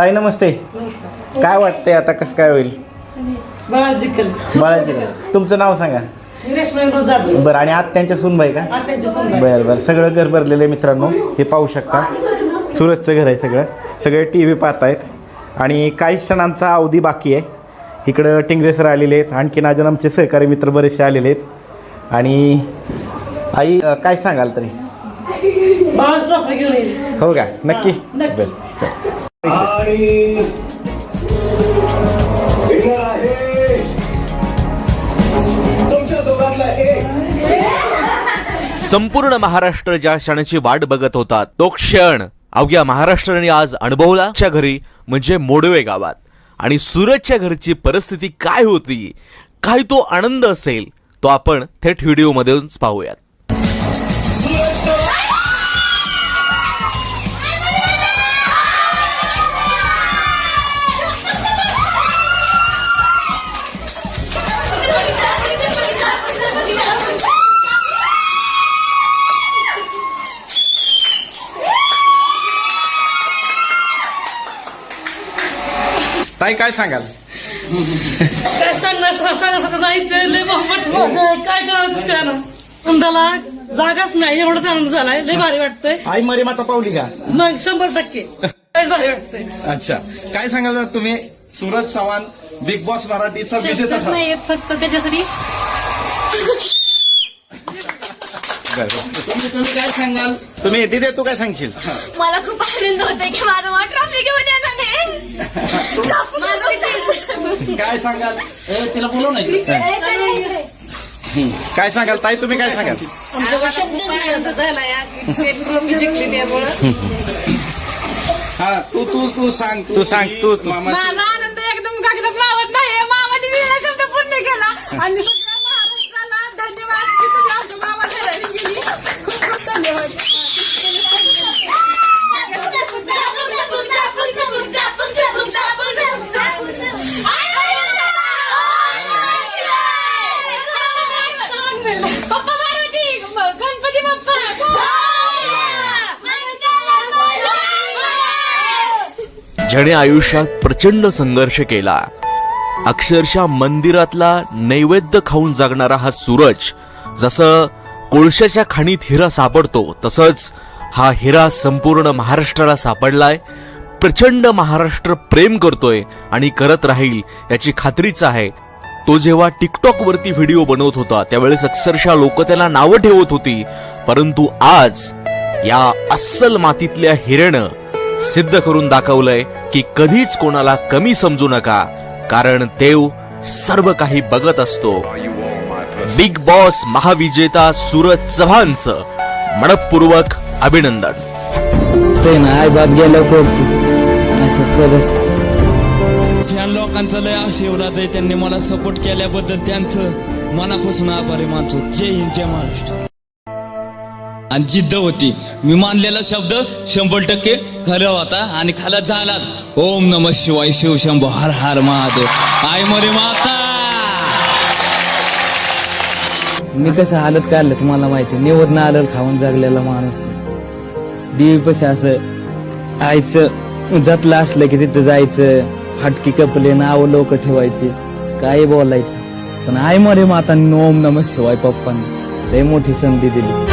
ताई नमस्ते. काय वाटतंय आता कसं काय होईल? बाळाजी तुमचं नाव सांगा. जाधव. बरं आणि आत्यांच्या सुनबाई का? आत्यांची सुनबाई. बरं बरं. सगळं घर भरलेलं आहे मित्रांनो. हे पाहू शकता. सुरतचं घर आहे सगळं. सगळे टी व्ही पाहत आहेत आणि काही क्षणांचा अवधी बाकी आहे. इकडं टिंगरे सर आलेले आहेत. आणखीन अजून आमचे सहकारी मित्र बरेचसे आलेले आहेत. आणि आई अं, काय सांगाल तरी? बाळा ट्रॉफी घेऊन येईल. हो का? नक्की? नक्की. बरं आणि आहे. तुमच्या एक. संपूर्ण महाराष्ट्र ज्या क्षणाची वाट बघत होता तो क्षण. अवघ्या महाराष्ट्राने आज अनुभवलाच्या घरी म्हणजे मोडवे गावात. आणि सूरजच्या घरची परिस्थिती काय होती? काय तो आनंद असेल? तो आपण थेट व्हिडिओमध्येच पाहूयात. ताई काय सांगाल? काय सांगणार सांगायचं जायचं लय मोहम्मद काय करायचं काय ना जागाच नाही एवढाच आनंद झालाय. लय भारी वाटतंय. आई मरी माता पावली का? मग शंभर टक्के. लय भारी वाटतंय. अच्छा. काय सांगाल तुम्ही? सुरत चव्हाण बिग बॉस मराठीचा विजेता शब्दच ठरला. नाही येत फक्त त्याच्यासाठी. तुम्ही काय सांगाल? तुम्ही दिदे तू काय सांगशील? मला खूप आनंद होतोय की माझा मला ट्रॉफी घेऊन येणार काय सांगाल? तिला बोलव नाही काय सांगाल? ताई तुम्ही काय सांगाल? त्यामुळं. हा तू तू तू सांग तू सांग तू तू आनंद एकदम गगनात मावत नाही मामाने दिलेला शब्द पूर्ण केला आणि सगळ्या महाराष्ट्राला धन्यवाद की तुम्ही आमच्या मामाच्या घरी गेली खूप खूप धन्यवाद पप्पा पार्वती गणपती बाप्पा ज्याने आयुष्यात प्रचंड संघर्ष केला. अक्षरशः मंदिरातला नैवेद्य खाऊन जगणारा हा सूरज जसं कोळशाच्या खाणीत हिरा सापडतो तसंच हा हिरा संपूर्ण महाराष्ट्राला सापडलाय प्रचंड महाराष्ट्र प्रेम करतोय आणि करत राहील याची खात्रीच आहे. तो जेव्हा टिकटॉक वरती व्हिडिओ बनवत होता त्यावेळेस अक्षरशः लोक त्याला नावं ठेवत होती परंतु आज या अस्सल मातीतल्या हिरेनं सिद्ध करून दाखवलंय की कधीच कोणाला कमी समजू नका कारण देव सर्व काही बघत असतो. बिग बॉस महाविजेता सूरज चव्हाणचं मनपूर्वक अभिनंदन. ते ना आई बाप असं करत फॅन लोकांचा लय आशीर्वाद आहे त्यांनी मला सपोर्ट केल्याबद्दल त्यांचं मनापासून आभारी मानतो. जय हिंद जय महाराष्ट्र. आणि जिद्द होती. मी मानलेला शब्द शंभर टक्के खरं होता आणि खाला झाला. ओम नम शिवाय शिव शंभो हर हर महादेव. आई मरे माता! मी कसं हालत काढलं तुम्हाला माहिती निवड आलं खाऊन जगलेला माणूस देवी पशी असं आईचं जतलं असलं की तिथं जायचं फाटकी कपले नाव लोक ठेवायचे काय बोलायचं. पण आई मरे माता ओम नम शिवाय पप्पांनी लय मोठी संधी दिली.